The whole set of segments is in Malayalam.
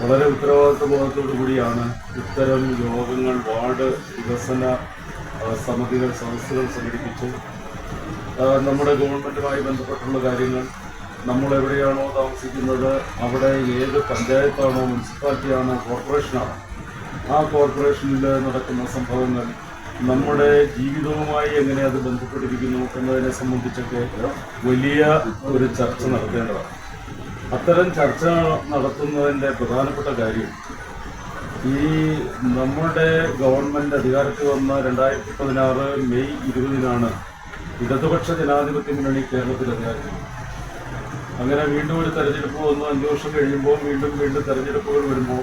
വളരെ ഉത്തരവാദിത്വബോധത്തോടു കൂടിയാണ് ഇത്തരം യോഗങ്ങൾ വാർഡ് വികസന സമിതികൾ സദസ്സുകൾ സംഘടിപ്പിച്ച് നമ്മുടെ ഗവൺമെന്റുമായി ബന്ധപ്പെട്ടുള്ള കാര്യങ്ങൾ നമ്മൾ എവിടെയാണോ താമസിക്കുന്നത് അവിടെ ഏത് പഞ്ചായത്താണോ മുനിസിപ്പാലിറ്റിയാണോ കോർപ്പറേഷനാണോ ആ കോർപ്പറേഷനിൽ നടക്കുന്ന സംഭവങ്ങൾ നമ്മുടെ ജീവിതവുമായി എങ്ങനെ അത് ബന്ധപ്പെട്ടിരിക്കുന്നു എന്നതിനെ സംബന്ധിച്ചൊക്കെ വലിയ ഒരു ചർച്ച നടത്തേണ്ടതാണ്. അത്തരം ചർച്ച നടത്തുന്നതിന്റെ പ്രധാനപ്പെട്ട കാര്യം ഈ നമ്മുടെ ഗവൺമെന്റ് അധികാരത്തിൽ വന്ന രണ്ടായിരത്തി പതിനാറ് മെയ് ഇരുപതിനാണ് ഇടതുപക്ഷ ജനാധിപത്യ മുന്നണി കേരളത്തിൽ അധികാരത്തിൽ. അങ്ങനെ വീണ്ടും ഒരു തെരഞ്ഞെടുപ്പ് വന്നു അഞ്ചു വർഷം കഴിയുമ്പോൾ വീണ്ടും വീണ്ടും തെരഞ്ഞെടുപ്പുകൾ വരുമ്പോൾ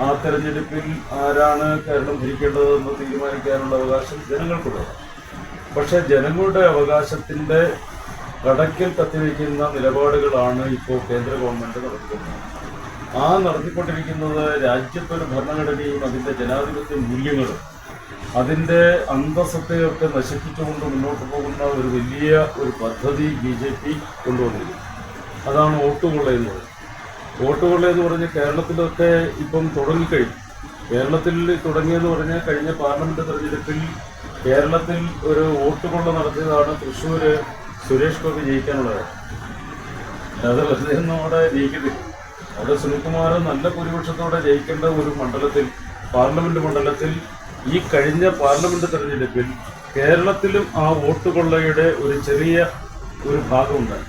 ആ തെരഞ്ഞെടുപ്പിൽ ആരാണ് കേരളം ഭരിക്കേണ്ടതെന്ന് തീരുമാനിക്കാനുള്ള അവകാശം ജനങ്ങൾക്കുള്ളത് പക്ഷെ ജനങ്ങളുടെ അവകാശത്തിന്റെ കടക്കിൽ കത്തിവെക്കുന്ന നിലപാടുകളാണ് ഇപ്പോൾ കേന്ദ്ര ഗവൺമെന്റ് നടത്തുന്നത് ആ നടത്തിക്കൊണ്ടിരിക്കുന്നത് രാജ്യത്തൊരു ഭരണഘടനയും അതിന്റെ ജനാധിപത്യ മൂല്യങ്ങളും അതിന്റെ അന്തസ്സത്തെയൊക്കെ നശിപ്പിച്ചുകൊണ്ട് മുന്നോട്ട് പോകുന്ന ഒരു വലിയ ഒരു പദ്ധതി ബി ജെ പി കൊണ്ടുവന്നിരിക്കുന്നു. അതാണ് എന്ന് പറയുന്നത് കൊള്ളയെന്ന് പറഞ്ഞ് കേരളത്തിലൊക്കെ ഇപ്പം തുടങ്ങിക്കഴിഞ്ഞു. കേരളത്തിൽ തുടങ്ങിയെന്ന് പറഞ്ഞാൽ കഴിഞ്ഞ പാർലമെന്റ് തെരഞ്ഞെടുപ്പിൽ കേരളത്തിൽ ഒരു വോട്ട് കൊള്ള നടത്തിയതാണ് തൃശ്ശൂര് സുരേഷ് ഗോപി ജയിക്കാനുള്ളത്. അത് വെറുതെ അവിടെ ജയിക്കത്തില്ല. അവിടെ സുനിൽകുമാർ നല്ല ഭൂരിപക്ഷത്തോടെ ജയിക്കേണ്ട ഒരു മണ്ഡലത്തിൽ പാർലമെന്റ് മണ്ഡലത്തിൽ ഈ കഴിഞ്ഞ പാർലമെന്റ് തെരഞ്ഞെടുപ്പിൽ കേരളത്തിലും ആ വോട്ട് കൊള്ളയുടെ ഒരു ചെറിയ ഒരു ഭാഗമുണ്ടായി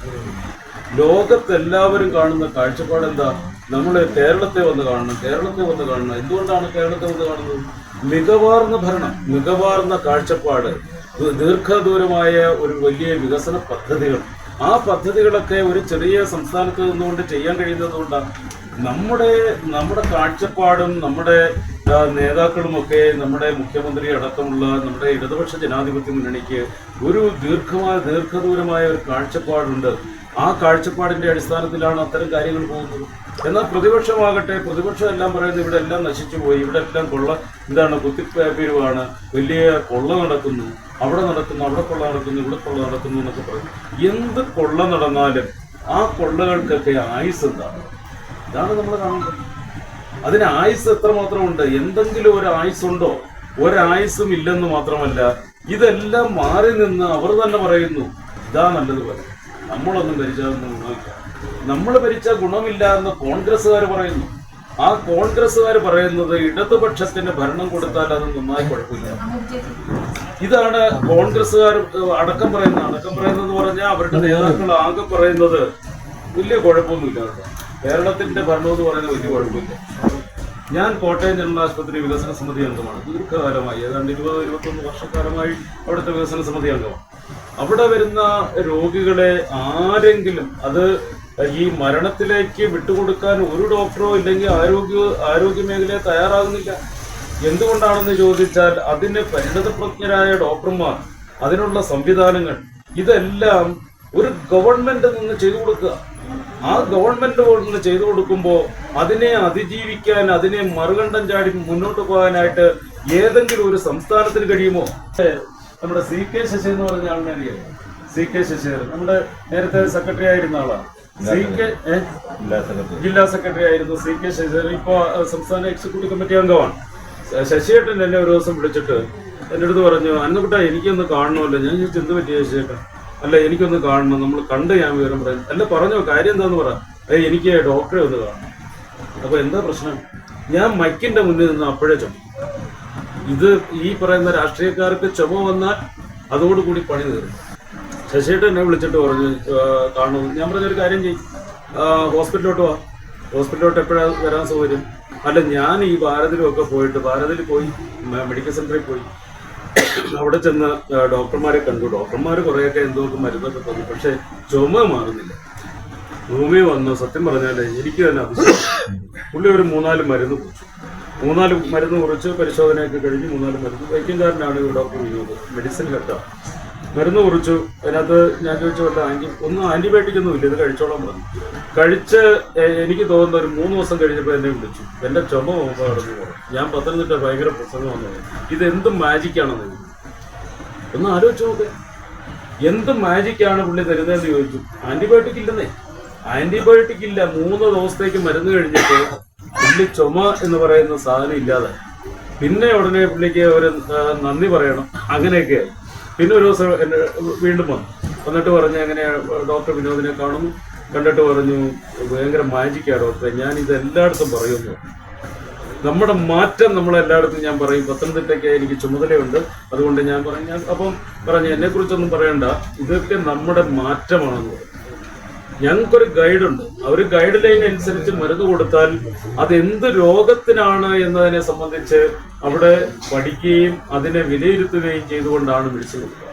ലോകത്തെല്ലാവരും കാണുന്ന കാഴ്ചപ്പാട് എന്താ നമ്മൾ കേരളത്തെ വന്ന് കാണണം കേരളത്തെ വന്ന് കാണണം. എന്തുകൊണ്ടാണ് കേരളത്തെ വന്ന് കാണുന്നത്? മികവാർന്ന ഭരണം മികവാർന്ന കാഴ്ചപ്പാട് ദീർഘദൂരമായ ഒരു വലിയ വികസന പദ്ധതികൾ. ആ പദ്ധതികളൊക്കെ ഒരു ചെറിയ സംസ്ഥാനത്ത് നിന്നുകൊണ്ട് ചെയ്യാൻ കഴിയുന്നത് കൊണ്ടാണ് നമ്മുടെ നമ്മുടെ കാഴ്ചപ്പാടും നമ്മുടെ നേതാക്കളുമൊക്കെ നമ്മുടെ മുഖ്യമന്ത്രി അടക്കമുള്ള നമ്മുടെ ഇടതുപക്ഷ ജനാധിപത്യ മുന്നണിക്ക് ഒരു ദീർഘമായ ദീർഘദൂരമായ ഒരു കാഴ്ചപ്പാടുണ്ട്. ആ കാഴ്ചപ്പാടിന്റെ അടിസ്ഥാനത്തിലാണ് അത്തരം കാര്യങ്ങൾ പോകുന്നത്. എന്നാൽ പ്രതിപക്ഷമാകട്ടെ പ്രതിപക്ഷം എല്ലാം പറയുന്നത് ഇവിടെ എല്ലാം നശിച്ചു പോയി ഇവിടെ എല്ലാം കൊള്ള എന്താണ് കുത്തിപ്പേരുവാണ് വലിയ കൊള്ള നടക്കുന്നു അവിടെ നടക്കുന്നു അവിടെ കൊള്ള നടക്കുന്നു ഇവിടെ കൊള്ള നടക്കുന്നു എന്നൊക്കെ പറയും എന്ത് കൊള്ള നടന്നാലും ആ കൊള്ളകൾക്കൊക്കെ ആയുസ് എന്താണ്? ഇതാണ് നമ്മൾ കാണുന്നത്. അതിന് ആയുസ് എത്രമാത്രം ഉണ്ട് എന്തെങ്കിലും ഒരു ആയുസ് ഉണ്ടോ ഒരായുസും ഇല്ലെന്ന് മാത്രമല്ല ഇതെല്ലാം മാറി നിന്ന് അവർ തന്നെ പറയുന്നു ഇതാ നല്ലത് നമ്മളൊന്നും ഭരിച്ചാലൊന്നും ഗുണമില്ല. നമ്മൾ ഭരിച്ച ഗുണമില്ല എന്ന് കോൺഗ്രസ്സുകാർ പറയുന്നു. ആ കോൺഗ്രസ്സുകാർ പറയുന്നത് ഇടതുപക്ഷത്തിന് ഭരണം കൊടുത്താൽ അത് നന്നായി കുഴപ്പമില്ല. ഇതാണ് കോൺഗ്രസ്സുകാർ അടക്കം പറയുന്നത്. അടക്കം പറയുന്നത് പറഞ്ഞാൽ അവരുടെ നേതാക്കൾ ആകെ പറയുന്നത് വലിയ കുഴപ്പമൊന്നുമില്ല. കേരളത്തിന്റെ ഭരണം എന്ന് പറയുന്നത് വലിയ കുഴപ്പമില്ല. ഞാൻ കോട്ടയം ജനറൽ ആശുപത്രി വികസന സമിതി അംഗമാണ്. ദീർഘകാലമായി ഏതാണ്ട് ഇരുപത് ഇരുപത്തൊന്ന് വർഷക്കാലമായി അവിടുത്തെ വികസന സമിതി അംഗമാണ്. അവിടെ വരുന്ന രോഗികളെ ആരെങ്കിലും അത് ഈ മരണത്തിലേക്ക് വിട്ടുകൊടുക്കാൻ ഒരു ഡോക്ടറോ ഇല്ലെങ്കിൽ ആരോഗ്യ ആരോഗ്യ മേഖലയെ തയ്യാറാകുന്നില്ല. എന്തുകൊണ്ടാണെന്ന് ചോദിച്ചാൽ അതിന് പരിണതപ്രജ്ഞരായ ഡോക്ടർമാർ അതിനുള്ള സംവിധാനങ്ങൾ ഇതെല്ലാം ഒരു ഗവൺമെന്റ് നിന്ന് ചെയ്തു കൊടുക്കുക. ആ ഗവൺമെന്റ് നിന്ന് ചെയ്തു കൊടുക്കുമ്പോൾ അതിനെ അതിജീവിക്കാൻ അതിനെ മറുകണ്ഠം ചാടി മുന്നോട്ട് പോകാനായിട്ട് ഏതെങ്കിലും ഒരു സംസ്ഥാനത്തിന് കഴിയുമോ? നമ്മുടെ സി കെ ശശി എന്ന് പറഞ്ഞ ആളിനെ അറിയാം സി കെ ശശിധരൻ നമ്മുടെ നേരത്തെ സെക്രട്ടറി ആയിരുന്ന ആളാണ് സി കെ ജില്ലാ സെക്രട്ടറി ആയിരുന്നു സി കെ ശശിധരൻ ഇപ്പോ സംസ്ഥാന എക്സിക്യൂട്ടീവ് കമ്മിറ്റി അംഗമാണ്. ശശിയേട്ടൻ എന്നെ ഒരു ദിവസം വിളിച്ചിട്ട് എന്റെ അടുത്ത് പറഞ്ഞു അന്നക്കുട്ട എനിക്കൊന്ന് കാണണമല്ലോ. ഞാൻ ചോദിച്ചു എന്ത് പറ്റിയ ശശിയേട്ടൻ അല്ല എനിക്കൊന്ന് കാണണം. നമ്മൾ കണ്ട് ഞാൻ വിവരം പറയാം. അല്ല പറഞ്ഞോ. കാര്യം എന്താന്ന് പറ. ഏയ് എനിക്ക് ഡോക്ടറെ ഒന്ന് കാണണം. അപ്പൊ എന്താ പ്രശ്നം? ഞാൻ മൈക്കിന്റെ മുന്നിൽ നിന്ന് അപ്പോഴേ ചുമ ഇത് ഈ പറയുന്ന രാഷ്ട്രീയക്കാർക്ക് ചുമ വന്നാൽ അതോടുകൂടി പണി തീർന്നു ശശിയേട്ടൻ എന്നെ വിളിച്ചിട്ട് പറഞ്ഞു കാണുന്നു കാണും. ഞാൻ പറഞ്ഞൊരു കാര്യം ചെയ്യും. ഹോസ്പിറ്റലിലോട്ട് വാ. ഹോസ്പിറ്റലിലോട്ട് എപ്പോഴാണ് വരാൻ സൗകര്യം? അല്ല ഞാൻ ഈ ഭാരതിലും ഒക്കെ പോയിട്ട് ഭാരതിൽ പോയി മെഡിക്കൽ സെന്ററിൽ പോയി. അവിടെ ചെന്ന് ഡോക്ടർമാരെ കണ്ടു. ഡോക്ടർമാർ കുറേയൊക്കെ എന്തോക്കെ മരുന്നൊക്കെ തന്നു. പക്ഷെ ചുമ മാറുന്നില്ല. ഭൂമി വന്നു. സത്യം പറഞ്ഞാൽ എനിക്ക് തന്നെ പുള്ളി ഒരു മൂന്നാൽ മരുന്ന് കുറിച്ചു മൂന്നാൽ മരുന്ന് കുറിച്ച് പരിശോധനയൊക്കെ കഴിഞ്ഞ് മൂന്നാൽ മരുന്ന് വൈക്കംകാരനാണ് ഡോക്ടർ ചെയ്യുന്നത് മെഡിസിൻ ഹെഡാണ് മരുന്ന് കുറിച്ചു അതിനകത്ത് ഞാൻ ചോദിച്ചു വല്ല ആന്റി ഒന്നും ആന്റിബയോട്ടിക് ഒന്നും ഇല്ല ഇത് കഴിച്ചോളാൻ പറഞ്ഞു. കഴിച്ച് എനിക്ക് തോന്നുന്ന ഒരു മൂന്ന് ദിവസം കഴിഞ്ഞപ്പോൾ എന്നെ വിളിച്ചു. എന്റെ ചുമ നോക്കാൻ കടന്നു പോകും ഞാൻ പത്തനംതിട്ട ഭയങ്കര പ്രസംഗം വന്നു. ഇത് എന്ത് മാജിക്കാണെന്ന് ഒന്ന് ആലോചിച്ച് നോക്ക്. എന്ത് മാജിക്കാണ് പുള്ളി തരുന്നതെന്ന് ചോദിച്ചു. ആന്റിബയോട്ടിക് ഇല്ലെന്നേ. ആന്റിബയോട്ടിക് ഇല്ല. മൂന്ന് ദിവസത്തേക്ക് മരുന്ന് കഴിഞ്ഞിട്ട് പുള്ളി ചുമ എന്ന് പറയുന്ന സാധനം ഇല്ലാതെ. പിന്നെ ഉടനെ പുള്ളിക്ക് ഒരു നന്ദി പറയണം. അങ്ങനെയൊക്കെ. പിന്നെ ഒരു ദിവസം വീണ്ടും വന്നു. വന്നിട്ട് പറഞ്ഞ് അങ്ങനെ ഡോക്ടർ വിനോദിനെ കാണുന്നു? കണ്ടിട്ട് പറഞ്ഞു ഭയങ്കര മാജിക്കാണ് ഡോക്ടറെ. ഞാൻ ഇത് എല്ലായിടത്തും പറയുന്നു. നമ്മുടെ മാറ്റം നമ്മളെല്ലായിടത്തും ഞാൻ പറയും. പത്തനംതിട്ടയ്ക്ക് എനിക്ക് ചുമതലയുണ്ട്. അതുകൊണ്ട് ഞാൻ പറഞ്ഞു അപ്പം പറഞ്ഞു എന്നെ കുറിച്ചൊന്നും പറയണ്ട. ഇതൊക്കെ നമ്മുടെ മാറ്റമാണെന്ന് പറഞ്ഞു ഞങ്ങൾക്കൊരു ഗൈഡുണ്ട് ഒരു ഗൈഡ് ലൈൻ അനുസരിച്ച് മരുന്ന് കൊടുത്താൽ അത് എന്ത് രോഗത്തിനാണ് എന്നതിനെ സംബന്ധിച്ച് അവിടെ പഠിക്കുകയും അതിനെ വിലയിരുത്തുകയും ചെയ്തുകൊണ്ടാണ് കൊടുക്കുക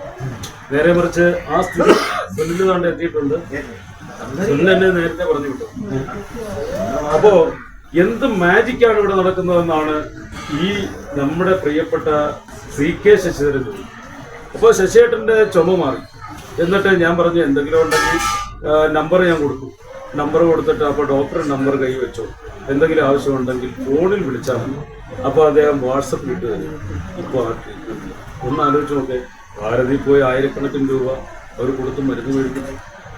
നേരെ മറിച്ച് ആ സ്ഥിതി സുനിൽ കണ്ട് എത്തിയിട്ടുണ്ട്. സുനിൽ നേരത്തെ പറഞ്ഞു വിട്ടു. അപ്പോ എന്ത് മാജിക്കാണ് ഇവിടെ നടക്കുന്നതെന്നാണ് ഈ നമ്മുടെ പ്രിയപ്പെട്ട സി കെ ശശിധരൻ. അപ്പോൾ ശശിയേട്ടന്റെ ചുമ മാറി. എന്നിട്ട് ഞാൻ പറഞ്ഞു എന്തെങ്കിലും ഉണ്ടെങ്കിൽ നമ്പർ ഞാൻ കൊടുക്കും. നമ്പർ കൊടുത്തിട്ട് അപ്പോൾ ഡോക്ടർ നമ്പർ കൈ വെച്ചോ. എന്തെങ്കിലും ആവശ്യമുണ്ടെങ്കിൽ ഫോണിൽ വിളിച്ചാൽ മതി. അപ്പോൾ അദ്ദേഹം വാട്സപ്പിൽ ഇട്ട് തരും. ഇപ്പോൾ ഒന്ന് ആലോചിച്ച് നോക്കേ. ഭാരതിൽ പോയി ആയിരക്കണക്കിന് രൂപ അവർ കൊടുത്ത് മരുന്ന് മേടിക്കുന്നു.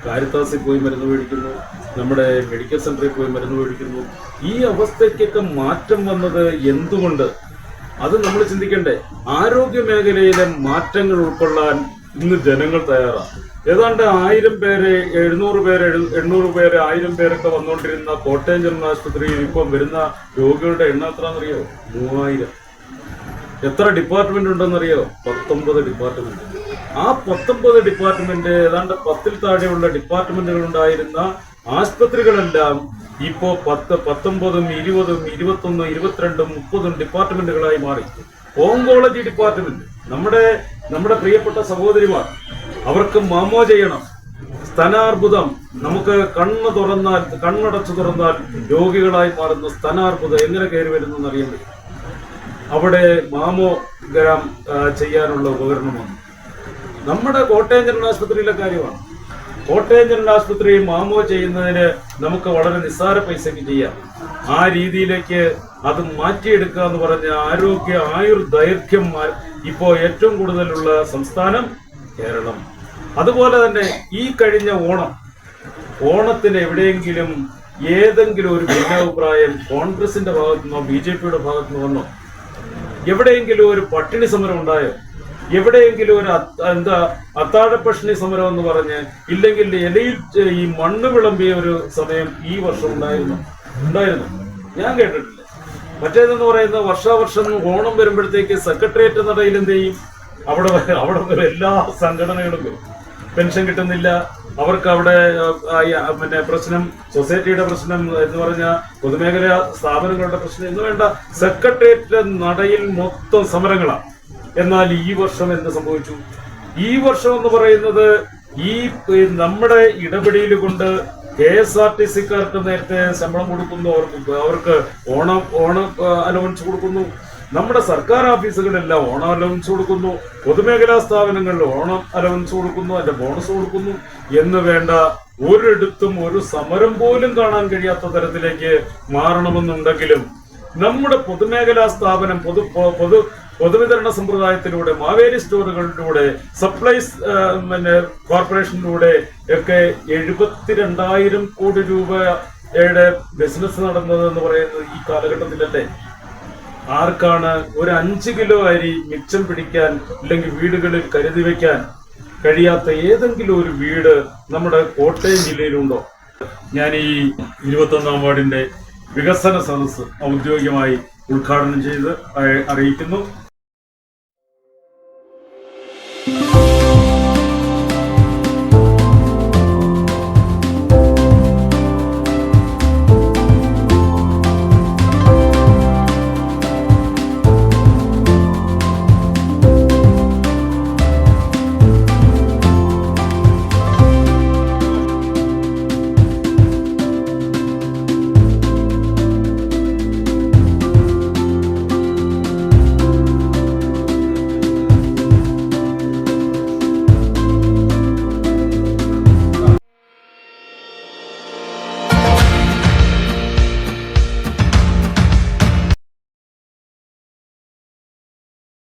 കാരിത്താസിൽ പോയി മരുന്ന് മേടിക്കുന്നു. നമ്മുടെ മെഡിക്കൽ സെന്ററിൽ പോയി മരുന്ന് മേടിക്കുന്നു. ഈ അവസ്ഥയ്ക്കൊക്കെ മാറ്റം വന്നത് എന്തുകൊണ്ട്? അത് നമ്മൾ ചിന്തിക്കണ്ടേ. ആരോഗ്യ മേഖലയിലെ മാറ്റങ്ങൾ ഉൾക്കൊള്ളാൻ ഇന്ന് ജനങ്ങൾ തയ്യാറാണ്. ഏതാണ്ട് ആയിരം പേര് എഴുന്നൂറ് പേര് എണ്ണൂറ് പേര് ആയിരം പേരൊക്കെ വന്നുകൊണ്ടിരുന്ന കോട്ടയം ജനറൽ ആശുപത്രിയിൽ ഇപ്പം വരുന്ന രോഗികളുടെ എണ്ണം എത്രയാണെന്നറിയോ? മൂവായിരം. എത്ര ഡിപ്പാർട്ട്മെന്റ് ഉണ്ടെന്നറിയോ? പത്തൊമ്പത് ഡിപ്പാർട്ട്മെന്റ് ആ പത്തൊമ്പത് ഡിപ്പാർട്ട്മെന്റ് ഏതാണ്ട് പത്തിൽ താഴെയുള്ള ഡിപ്പാർട്ട്മെന്റുകൾ ഉണ്ടായിരുന്ന ആശുപത്രികളെല്ലാം ഇപ്പോ പത്ത് പത്തൊമ്പതും ഇരുപതും ഇരുപത്തൊന്നും ഇരുപത്തിരണ്ടും മുപ്പതും ഡിപ്പാർട്ട്മെന്റുകളായി മാറി. ഓങ്കോളജി ഡിപ്പാർട്ട്മെന്റ് നമ്മുടെ നമ്മുടെ പ്രിയപ്പെട്ട സഹോദരിമാർ അവർക്ക് മാമോ ചെയ്യണം. സ്തനാർബുദം. നമുക്ക് കണ്ണ് തുറന്നാൽ കണ്ണടച്ചു തുറന്നാൽ രോഗികളായി മാറുന്ന സ്തനാർബുദം എങ്ങനെ കയറി വരുന്നു എന്നറിയാൻ പറ്റും. അവിടെ മാമോഗ്രാം ചെയ്യാനുള്ള ഉപകരണമാണ്. നമ്മുടെ കോട്ടയം ജനറൽ ആശുപത്രിയിലെ കാര്യമാണ്. കോട്ടയം ജനറൽ ആശുപത്രി മാമോ ചെയ്യുന്നതിന് നമുക്ക് വളരെ നിസ്സാര പൈസക്ക് ചെയ്യാം. ആ രീതിയിലേക്ക് അത് മാറ്റിയെടുക്കുക എന്ന് പറഞ്ഞ ആരോഗ്യ ആയുർ ഇപ്പോൾ ഏറ്റവും കൂടുതലുള്ള സംസ്ഥാനം കേരളം. അതുപോലെ തന്നെ ഈ കഴിഞ്ഞ ഓണം ഓണത്തിന് എവിടെയെങ്കിലും ഏതെങ്കിലും ഒരു ഭിന്നാഭിപ്രായം കോൺഗ്രസിന്റെ ഭാഗത്തു നിന്നോ ബി ജെ പിയുടെ ഭാഗത്തുനിന്നോ വന്നോ? എവിടെയെങ്കിലും ഒരു പട്ടിണി സമരം ഉണ്ടായോ? എവിടെയെങ്കിലും ഒരു എന്താ അത്താഴപ്പട്ടിണി സമരം എന്ന് പറഞ്ഞ് ഇല്ലെങ്കിൽ ഇലയിൽ ഈ മണ്ണ് വിളമ്പിയ ഒരു സമയം ഈ വർഷം ഉണ്ടായിരുന്നു. ഉണ്ടായിരുന്നു. ഞാൻ കേട്ടിട്ടില്ല. മറ്റേതെന്ന് പറയുന്ന വർഷാവർഷം ഓണം വരുമ്പോഴത്തേക്ക് സെക്രട്ടേറിയറ്റ് നടയിൽ എന്ത് ചെയ്യും? അവിടെ അവിടെ എല്ലാ സംഘടനകളും വരും. പെൻഷൻ കിട്ടുന്നില്ല. അവർക്ക് അവിടെ പിന്നെ പ്രശ്നം സൊസൈറ്റിയുടെ പ്രശ്നം എന്ന് പറഞ്ഞ പൊതുമേഖലാ സ്ഥാപനങ്ങളുടെ പ്രശ്നം എന്ന് വേണ്ട സെക്രട്ടേറിയറ്റ് നടയിൽ മൊത്തം സമരങ്ങളാണ് എന്നാൽ ഈ വർഷം എന്ത് സംഭവിച്ചു? ഈ വർഷം എന്ന് പറയുന്നത് ഈ നമ്മുടെ ഇടപെടൽ കൊണ്ട് കെ എസ് ആർ ടി സിക്കാർക്ക് നേരത്തെ ശമ്പളം കൊടുക്കുന്നു. അവർക്ക് അവർക്ക് ഓണം ഓണം അലവൻസ് കൊടുക്കുന്നു. നമ്മുടെ സർക്കാർ ഓഫീസുകളെല്ലാം ഓണം അലവൻസ് കൊടുക്കുന്നു. പൊതുമേഖലാ സ്ഥാപനങ്ങളിൽ ഓണം അലവൻസ് കൊടുക്കുന്നു അതിന്റെ ബോണസ് കൊടുക്കുന്നു എന്ന് വേണ്ട ഒരിടത്തും ഒരു സമരം പോലും കാണാൻ കഴിയാത്ത തരത്തിലേക്ക് മാറണമെന്നുണ്ടെങ്കിലും നമ്മുടെ പൊതുമേഖലാ സ്ഥാപനം പൊതു പൊതു പൊതുവിതരണ സമ്പ്രദായത്തിലൂടെ മാവേലി സ്റ്റോറുകളിലൂടെ സപ്ലൈസ് പിന്നെ കോർപ്പറേഷനിലൂടെ ഒക്കെ എഴുപത്തിരണ്ടായിരം കോടി രൂപയുടെ ബിസിനസ് നടന്നത് എന്ന് പറയുന്നത് ഈ കാലഘട്ടത്തിലല്ലേ? ആർക്കാണ് ഒരു അഞ്ച് കിലോ അരി മിച്ചം പിടിക്കാൻ അല്ലെങ്കിൽ വീടുകളിൽ കരുതി വെക്കാൻ കഴിയാത്ത ഏതെങ്കിലും ഒരു വീട് നമ്മുടെ കോട്ടയം ജില്ലയിലുണ്ടോ? ഞാൻ ഈ ഇരുപത്തൊന്നാം വാർഡിന്റെ വികസന സദസ്സ് ഔദ്യോഗികമായി ഉദ്ഘാടനം ചെയ്ത് അറിയിക്കുന്നു.